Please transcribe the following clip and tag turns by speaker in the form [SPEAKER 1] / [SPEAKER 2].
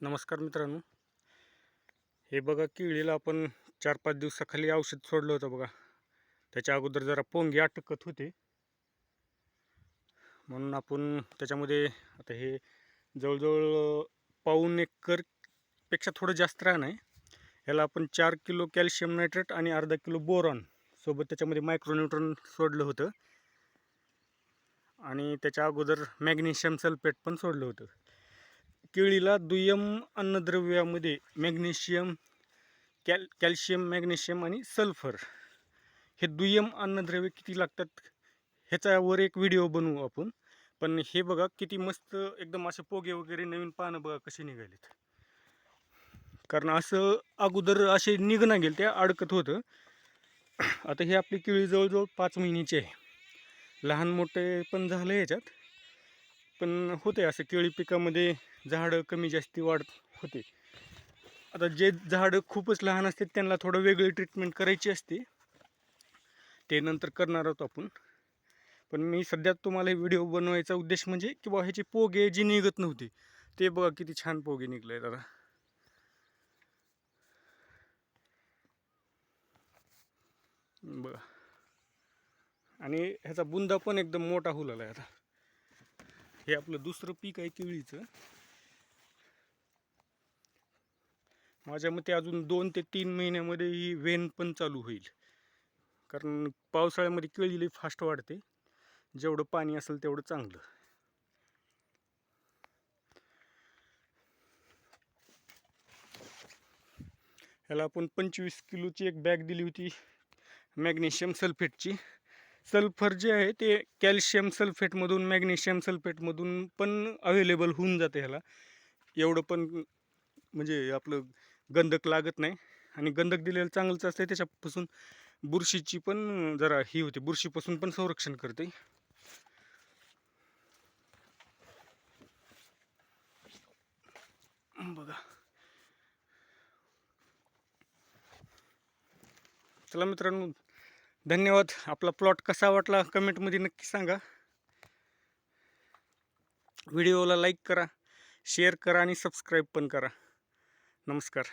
[SPEAKER 1] नमस्कार मित्रांनो. हे बघा केळीला आपण चार पाच दिवसाखाली औषध सोडलं होतं बघा. त्याच्या अगोदर जरा पोंगे अटकत होते. म्हणून आपण त्याच्यामध्ये आता हे जवळजवळ पाऊन एकरपेक्षा थोडं जास्त राहणं आहे. ह्याला आपण चार किलो कॅल्शियम नायट्रेट आणि अर्धा किलो बोरॉन सोबत त्याच्यामध्ये मायक्रोन्यूट्रॉन सोडलं होतं. आणि त्याच्या अगोदर मॅग्नेशियम सल्फेट पण सोडलं होतं. केळीला दुय्यम अन्नद्रव्यामध्ये मॅग्नेशियम कॅल कॅल्शियम मॅग्नेशियम आणि सल्फर हे दुय्यम अन्नद्रव्य किती लागतात ह्याच्यावर एक व्हिडिओ बनवू आपण. पण हे बघा किती मस्त एकदम असे पोगे वगैरे नवीन पानं बघा कसे निघालेत. कारण असं अगोदर असे निघणं गेलं त्या अडकत होतं. आता हे आपली केळी जवळजवळ पाच महिन्याची आहे. लहान मोठे पण झालं ह्याच्यात पण होते असं केळी पिकामध्ये झाडं कमी जास्ती वाढ होते. आता जे झाडं खूपच लहान असते त्यांना थोडं वेगळी ट्रीटमेंट करायची असते. ते नंतर करणार आहोत आपण. पण मी सध्या तुम्हाला हे व्हिडिओ बनवायचा उद्देश म्हणजे की बा ह्याचे पोगे जे निघत नव्हते ते बघा किती छान पोगे निघले आहेत आता. बघा. आणि ह्याचा बुंदा पण एकदम मोठा होऊ लागला आहे आता. हे आपलं दुसरं पीक आहे केळीचं. माझ्या मते अजून दोन ते तीन महिन्यामध्ये ही वेन पण चालू होईल. कारण पावसाळ्यामध्ये केळी लई फास्ट वाढते. जेवढं पाणी असेल तेवढं चांगलं. ह्याला आपण पंचवीस किलोची एक बॅग दिली होती मॅग्नेशियम सल्फेटची. सल्फर जे आहे ते कॅल्शियम सल्फेटमधून मॅग्नेशियम सल्फेटमधून पण अवेलेबल होऊन जाते ह्याला. एवढं पण म्हणजे आपलं गंधक लागत नाही. आणि गंधक दिलेलं चांगलंच असते त्याच्यापासून बुरशीची पण जरा ही होते. बुरशीपासून पण संरक्षण करते. बघा. चला मित्रांनो धन्यवाद. आपला प्लॉट कसा वाटला कमेंटमध्ये नक्की सांगा. व्हिडिओला लाईक करा शेअर करा आणि सबस्क्राईब पण करा. नमस्कार.